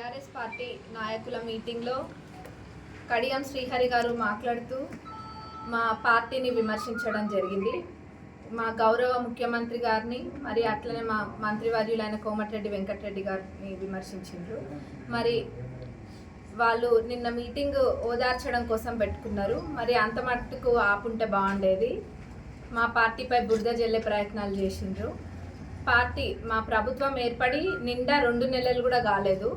TRS party నాయకుల మీటింగ్లో కడియం శ్రీహరి గారు మాట్లాడుతూ మా పార్టీని విమర్శించడం జరిగింది. మా గౌరవ ముఖ్యమంత్రి గారిని మరి అట్లనే మా మంత్రివర్యులైన కోమటిరెడ్డి వెంకటరెడ్డి గారిని విమర్శించారు మరి వాళ్ళు నిన్న మీటింగ్ ఓదార్చడం కోసం పెట్టుకున్నారు. మరి అంత మట్టుకు ఆపుంటే బాగుండేది. మా పార్టీపై బురద జల్లే ప్రయత్నాలు చేసిండ్రు. పార్టీ మా ప్రభుత్వం ఏర్పడి నిండా రెండు నెలలు కూడా కాలేదు.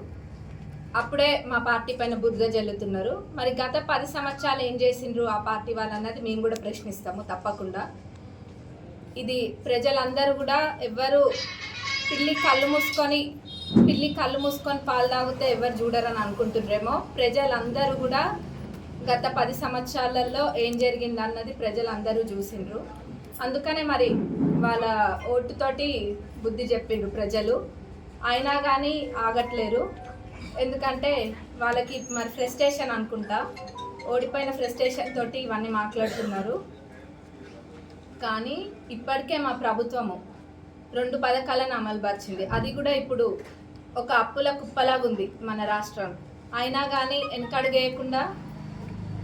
అప్పుడే మా పార్టీ పైన బురద జల్లుతున్నారు. మరి గత పది సంవత్సరాలు ఏం చేసిండ్రు ఆ పార్టీ వాళ్ళు అన్నది మేము కూడా ప్రశ్నిస్తాము తప్పకుండా. ఇది ప్రజలందరూ కూడా ఎవ్వరు పిల్లి కళ్ళు మూసుకొని పిల్లి కళ్ళు మూసుకొని పాలు తాగితే ఎవరు చూడరని అనుకుంటుండ్రేమో ప్రజలందరూ కూడా గత పది సంవత్సరాలలో ఏం జరిగింది అన్నది ప్రజలందరూ చూసిండ్రు. అందుకనే మరి వాళ్ళ ఓటుతోటి బుద్ధి చెప్పిండ్రు ప్రజలు. అయినా కానీ ఆగట్లేరు. ఎందుకంటే వాళ్ళకి మరి ఫ్రస్ట్రేషన్ అనుకుంటా. ఓడిపోయిన ఫ్రస్ట్రేషన్ తోటి ఇవన్నీ మాట్లాడుతున్నారు. కానీ ఇప్పటికే మా ప్రభుత్వము రెండు పథకాలను అమలుపరిచింది. అది కూడా ఇప్పుడు ఒక అప్పుల కుప్పలాగా ఉంది మన రాష్ట్రం. అయినా కానీ వెనకడుగేయకుండా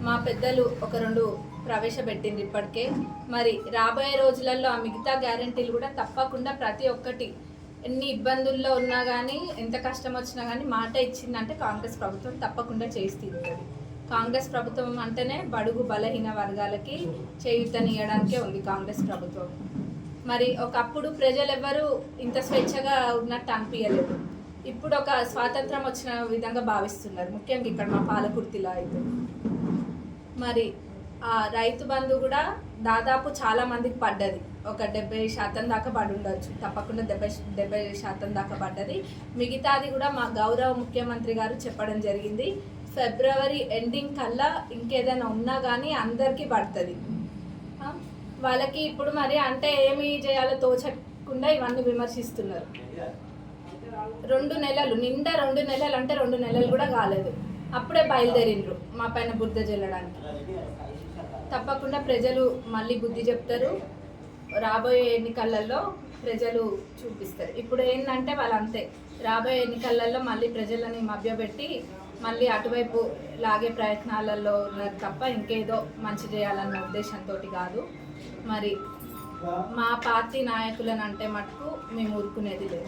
మా పెద్దలు ఒక రెండు ప్రవేశపెట్టింది ఇప్పటికే. మరి రాబోయే రోజులలో ఆ మిగతా గ్యారంటీలు కూడా తప్పకుండా ప్రతి ఒక్కటి ఎన్ని ఇబ్బందుల్లో ఉన్నా కానీ ఎంత కష్టం వచ్చినా కానీ మాట ఇచ్చిందంటే కాంగ్రెస్ ప్రభుత్వం తప్పకుండా చేసి తీరుతుంది. కాంగ్రెస్ ప్రభుత్వం అంటేనే బడుగు బలహీన వర్గాలకి చేయుతనియడానికే ఉంది కాంగ్రెస్ ప్రభుత్వం. మరి ఒకప్పుడు ప్రజలు ఎవరు ఇంత స్వేచ్ఛగా ఉన్నట్టు అనిపించలేదు ఇప్పుడు ఒక స్వాతంత్రం వచ్చిన విధంగా భావిస్తున్నారు. ముఖ్యంగా ఇక్కడ మా పాలకుర్తిలో అయితే మరి రైతు బంధు కూడా దాదాపు చాలా మందికి పడ్డది. ఒక డెబ్బై శాతం దాకా పడి ఉండొచ్చు. తప్పకుండా డెబ్బై డెబ్బై శాతం దాకా పడ్డది. మిగతాది కూడా మా గౌరవ ముఖ్యమంత్రి గారు చెప్పడం జరిగింది. ఫిబ్రవరి ఎండింగ్ కల్లా ఇంకేదైనా ఉన్నా కానీ అందరికీ పడుతుంది. వాళ్ళకి ఇప్పుడు మరి అంటే ఏమి చేయాలో తోచకుండా ఇవన్నీ విమర్శిస్తున్నారు. రెండు నెలలు నిండా రెండు నెలలు అంటే రెండు నెలలు కూడా కాలేదు. అప్పుడే బయలుదేరిండ్రు మా పైన బుద్ధ చెల్లడానికి తప్పకుండా ప్రజలు మళ్ళీ బుద్ధి చెప్తారు. రాబోయే ఎన్నికలలో ప్రజలు చూపిస్తారు. ఇప్పుడు ఏంటంటే వాళ్ళు అంతే రాబోయే ఎన్నికలలో మళ్ళీ ప్రజలని మభ్యపెట్టి మళ్ళీ అటువైపు లాగే ప్రయత్నాలలో ఉన్నారు తప్ప ఇంకేదో మంచి చేయాలన్న ఉద్దేశంతో కాదు. మరి మా పార్టీ నాయకులను అంటే మటుకు మేము ఊరుకునేది లేదు.